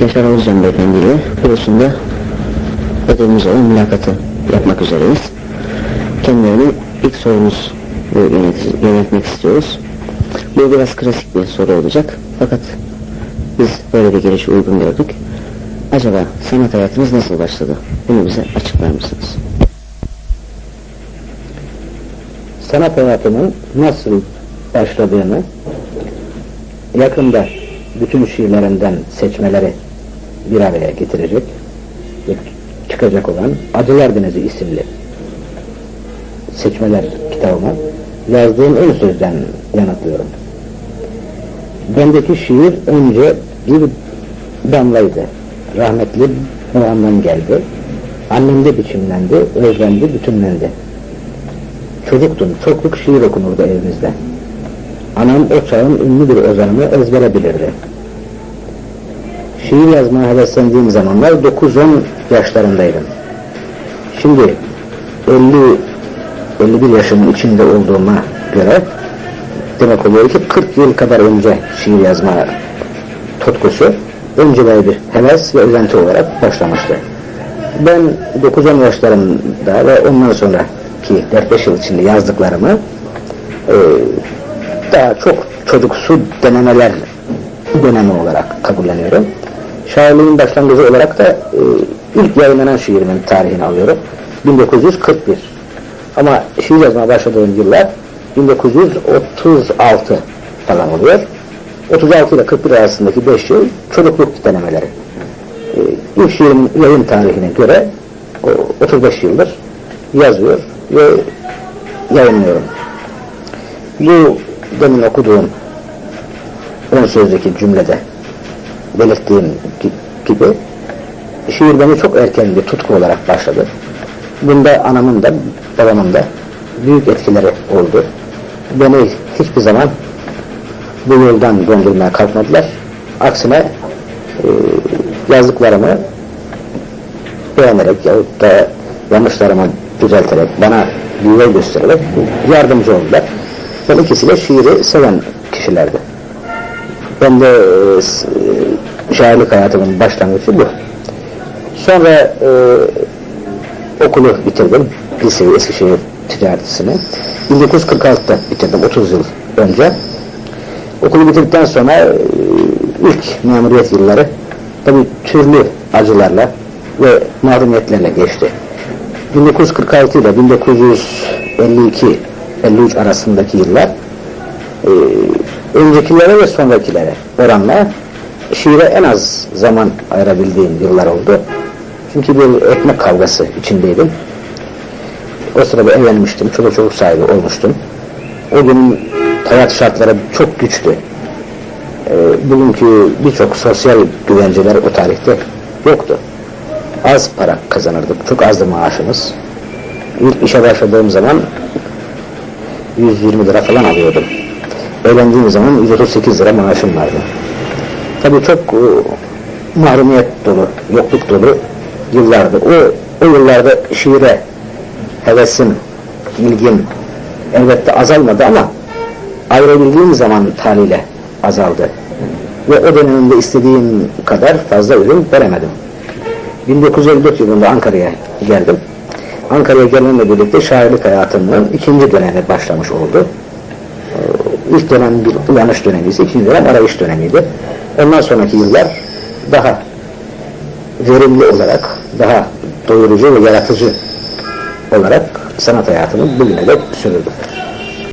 Yaşar Oğuzcan Beyefendi ile Bürosunda ödevimiz olan mülakatı yapmak üzereyiz. Kendilerine ilk sorumuz yönet- yönetmek istiyoruz. Bu biraz klasik bir soru olacak. Fakat biz böyle bir giriş uygun gördük. Acaba sanat hayatınız nasıl başladı? Bunu bize açıklar mısınız? sanat hayatımın nasıl başladığını yakında bütün şiirlerinden seçmeleri bir araya getirecek ve çıkacak olan Acılar Denizi isimli seçmeler kitabıma yazdığım ön sözden yanıtlıyorum. Bendeki şiir önce bir damlaydı. Rahmetli babamdan geldi. Annemde biçimlendi, özlendi, bütünlendi. Çocuktum, çokluk şiir okunurdu evimizde. Anam o çağın ünlü bir ozanını ezbere bilirdi. Şiir yazmaya heveslendiğim zamanlar 9-10 yaşlarındaydım. Şimdi 50 51 yaşımın içinde olduğuma göre demek oluyor ki 40 yıl kadar önce şiir yazma tutkusu önceleri bir heves ve özenti olarak başlamıştı. Ben 9-10 yaşlarımda ve ondan sonraki 4-5 yıl içinde yazdıklarımı e, daha çok çocuksu denemeler dönemi olarak kabulleniyorum. Şairliğin başlangıcı olarak da e, ilk yayınlanan şiirimin tarihini alıyorum. 1941. Ama şiir yazmaya başladığım yıllar 1936 falan oluyor. 36 ile 41 arasındaki 5 yıl çocukluk denemeleri. E, ilk şiirin yayın tarihine göre o 35 yıldır yazıyor ve yayınlıyorum. Bu demin okuduğum ön sözdeki cümlede belirttiğim gi- gibi şiir beni çok erken bir tutku olarak başladı. Bunda anamın da babamın da büyük etkileri oldu. Beni hiçbir zaman bu yoldan döndürmeye kalkmadılar. Aksine e, yazdıklarımı beğenerek yahut da yanlışlarımı düzelterek, bana yol göstererek yardımcı oldular. Ben ikisi de şiiri seven kişilerdi. Ben de e, e, şairlik hayatımın başlangıcı bu. Sonra e, okulu bitirdim. Liseyi Eskişehir Ticaretisi'ni. 1946'da bitirdim, 30 yıl önce. Okulu bitirdikten sonra e, ilk memuriyet yılları tabi türlü acılarla ve mahrumiyetlerle geçti. 1946 ile 1952 53 arasındaki yıllar e, öncekilere ve sonrakilere oranla şiire en az zaman ayırabildiğim yıllar oldu. Çünkü bir ekmek kavgası içindeydim. O sırada evlenmiştim, çoluk çocuk sahibi olmuştum. O gün hayat şartları çok güçtü. Ee, bugünkü birçok sosyal güvenceler o tarihte yoktu. Az para kazanırdık, çok azdı maaşımız. İlk işe başladığım zaman 120 lira falan alıyordum. Evlendiğim zaman 138 lira maaşım vardı. Tabii çok e, mahrumiyet dolu, yokluk dolu yıllardı. O, o yıllarda şiire hevesim, ilgim elbette azalmadı ama ayırabildiğim zaman haliyle azaldı. Ve o dönemde istediğim kadar fazla ürün veremedim. 1954 yılında Ankara'ya geldim. Ankara'ya gelmemle birlikte şairlik hayatımın ikinci dönemi başlamış oldu. Ee, İlk dönem bir uyanış dönemiydi, ikinci dönem arayış dönemiydi. Ondan sonraki yıllar daha verimli olarak, daha doyurucu ve yaratıcı olarak sanat hayatımı bugüne de sürdüm.